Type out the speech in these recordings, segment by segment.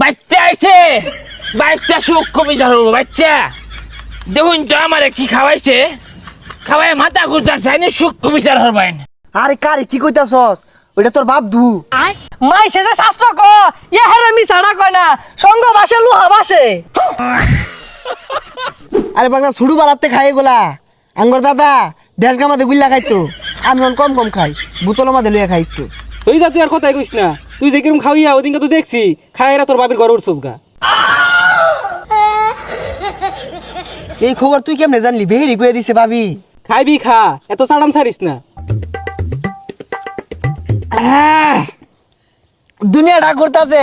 বাচ্চা আইছে। বাচ্চা সূক্ষ্ম বিচার হব বাচ্চা। দেখুন তো আমারে কি খাওয়াইছে। খাওয়াই মাথা ঘুরতেছে আইনি সূক্ষ্ম বিচার হরবাইন আরে কারে কি কইতাছস? ওইটা তোর বাপ ধু মাই সেজে শাস্ত্র ক ইয়া হেরে মি ছাড়া কয় না সঙ্গ বাসে লুহা বাসে। আরে বাংলা ছুড়ু বালাতে খাই গোলা আঙ্গর দাদা দেশ গামাতে গুল্লা খাইতো। আমি অন কম কম খাই বোতল মাঝে লইয়া খাই একটু তুই যা তুই আর কথাই কইস না। তুই যে কিরম খাওয়াইয়া ওদিনকে তো দেখছি খাইরা তোর বাপের ঘর উঠছস গা। এই খবর তুই কেমনে জানলি? বেহেরি কয়ে দিছে ভাবি। খাইবি খা এত চাড়াম ছাড়িস না। দুনিয়া ডাক করতেছে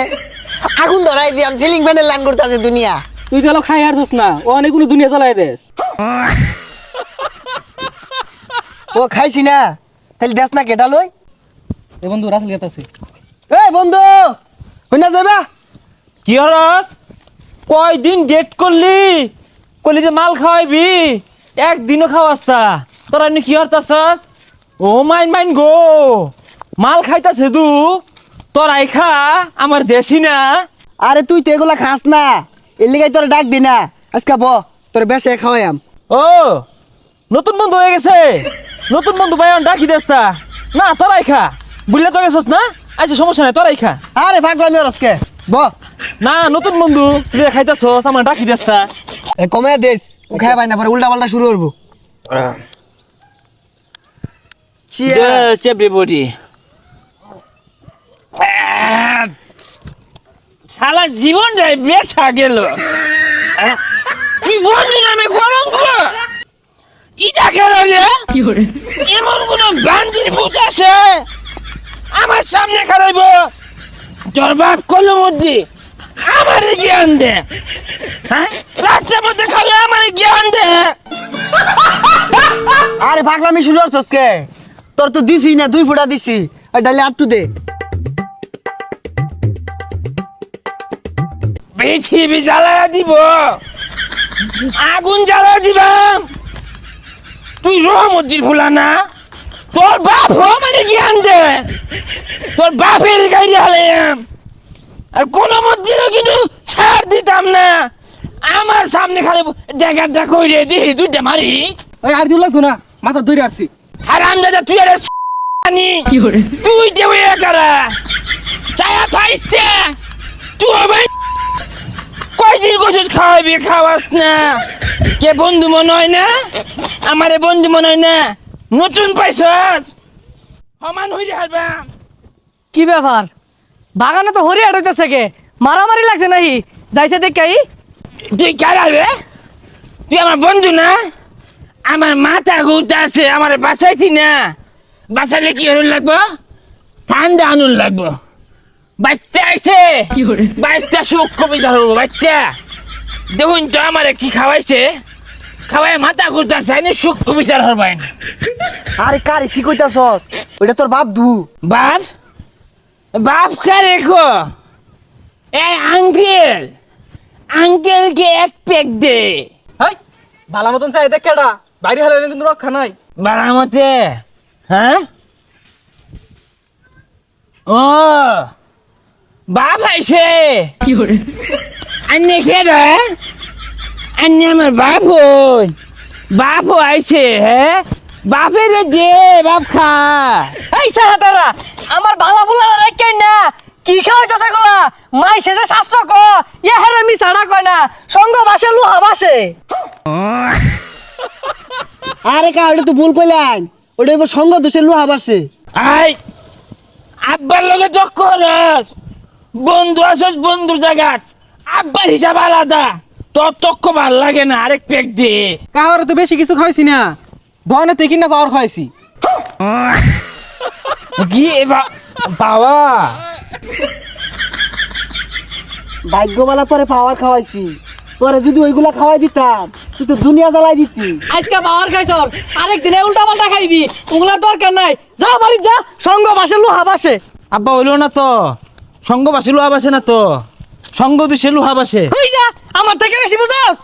আগুন ধরাই দিয়াম সিলিং ফ্যানের লাইন করতেছে দুনিয়া। তুই তো এলো খাই আরছস না ও অনেকগুলো দুনিয়া জ্বালাই দেস। ও খাইছি না তাহলে দেশ না কেটা লই। এ বন্ধু রাসেল গেতাছে এ বন্ধু হইনা যাবা কি হরস? কয়দিন ডেট করলি? করলি যে মাল খাওয়াইবি একদিনও খাওয়াস তা তোরা এমনি কি হরতাছস? ও মাইন মাইন গো মাল খাইতাছে দু তোরাই খা আমার দেশি না। আরে তুই তো এগুলা খাস না এর লিগাই তোর ডাক দি না। আজকে ব তোর বেশে খাওয়াইম ও নতুন বন্ধু হয়ে গেছে। নতুন বন্ধু ভাই ডাকি দেস্তা না তোরাই খা বুঝলে তো গেছস না? আচ্ছা সমস্যা নাই তোরাই খা। আরে পাগলামি ওরসকে ব। না নতুন বন্ধু তুই খাইতাছস আমার ডাকি দেস্তা এ কমে দেশ ও খাই পাই না পরে উল্টা পাল্টা শুরু করব। everybody. সারা জীবনটাই বেচা গেল। গন্ধ নামে কলঙ্ক ইটা এমন কোন বান্দির ভূত আছে? আমার সামনে খারাইব তোর বাপ কলম মধ্যে আমার জ্ঞান দে। হ্যাঁ? রাস্তার মধ্যে খালি আমার জ্ঞান দে। আরে পাগলামি শুরু করছস কে? তোর তো দিছি না দুই ফুটা দিছি। আর ডালে আটটু দে পৃথিবী জ্বালায়া দিব। আগুন জ্বালা দিবা তুই রহমদ্দির ভুলা না তোর বাপ হ মানে জ্ঞান দে তোর বাপের গাড়ি হালাইয়াম আর কোন মন্দিরও কিন্তু ছাড় দিতাম না। আমার সামনে খালি ডেকারটা কইরে দিহি দুইটা মারি। ওই আর দিও লাগতো না। মাথা ধরে আসছি। হারাম দাদা তুই আরে আনি তুই দেবে একারা। চায়া থাইছে তুই ভাই কয়দিন গোসুস খাওয়াবি খাওয়াস না। কে বন্ধু মনে হয় না? আমারে বন্ধু মনে হয় না? নতুন পাইছস? সমান হইরে হারবাম কি ব্যাপার? বাগানে তো হরিয়াট হইতেছে কে? মারামারি লাগছে নাহি যাইছে দেখাই তুই কারা রে তুই আমার বন্ধু না? আমার মাথা গৌতা আছে আমার বাঁচাইতি না। বাঁচাইলে কি হরুন লাগবো? ঠান্ডা আনুন লাগবো। বাচ্চা আইছে। বাচ্চা সূক্ষ্ম বিচার হব বাচ্চা। দেখুন তো আমার কি খাওয়াইছে। খাওয়াই মাথা ঘুরতেছে আইনি সূক্ষ্ম বিচার হরবাইন আরে কারে কি কইতাছস? ওইটা তোর বাপ ধু বাপ? বাপ কা? রেখো এই আঙ্কেল আঙ্কেলকে এক পেক দে। হাই বালা মতন চাই দেখ কেডা। বাইরে হলে কিন্তু রক্ষা নাই। বারামতে হ্যাঁ? ও বাপ আইছে। কি হরে আন্নে খেয়ে আন্নে আমার বাপ হই বাপ আইছে হ্যাঁ? বাপের দে বাপ খা। এই সারা তারা আমার বালা বুলা রাখাই না? কি খাওয়াইছে গুলা মাই সেজে শাস্ত্র ক ইয়া হেরে মি ছাড়া কয় না। সঙ্গ বাসে লুহা বাসে। আরে কা ওটা তো ভুল কইলাম। ওটা এবার সঙ্গ দোষে লুহা বাড়ছে আই আব্বার লগে চক্করস বন্ধু আসস বন্ধুর জায়গা আব্বার হিসাব আলাদা। তোর তক্ক ভালো লাগে না আরেক পেক দে। কাহার তো বেশি কিছু খাইছি না। দোকানে তেকিন না পাওয়ার খাইছি। গিয়ে বাবা। ভাগ্যবালা তোরে পাওয়ার খাওয়াইছি। তোরে যদি ওইগুলা খাওয়াই দিতাম তুই তো দুনিয়া জ্বালাই দিতি। আজকে পাওয়ার খাইছ আরেক দিনে উল্টা পাল্টা খাইবি। ওগুলার দরকার নাই। যা বাড়ি যা সঙ্গ বাসে লুহা বাসে। আব্বা হইল না তো। সঙ্গ বাসে লুহা বাসে না তো। সঙ্গ দিছে সে লুহা বাসে। হই যা আমার থেকে বেশি বুঝাস?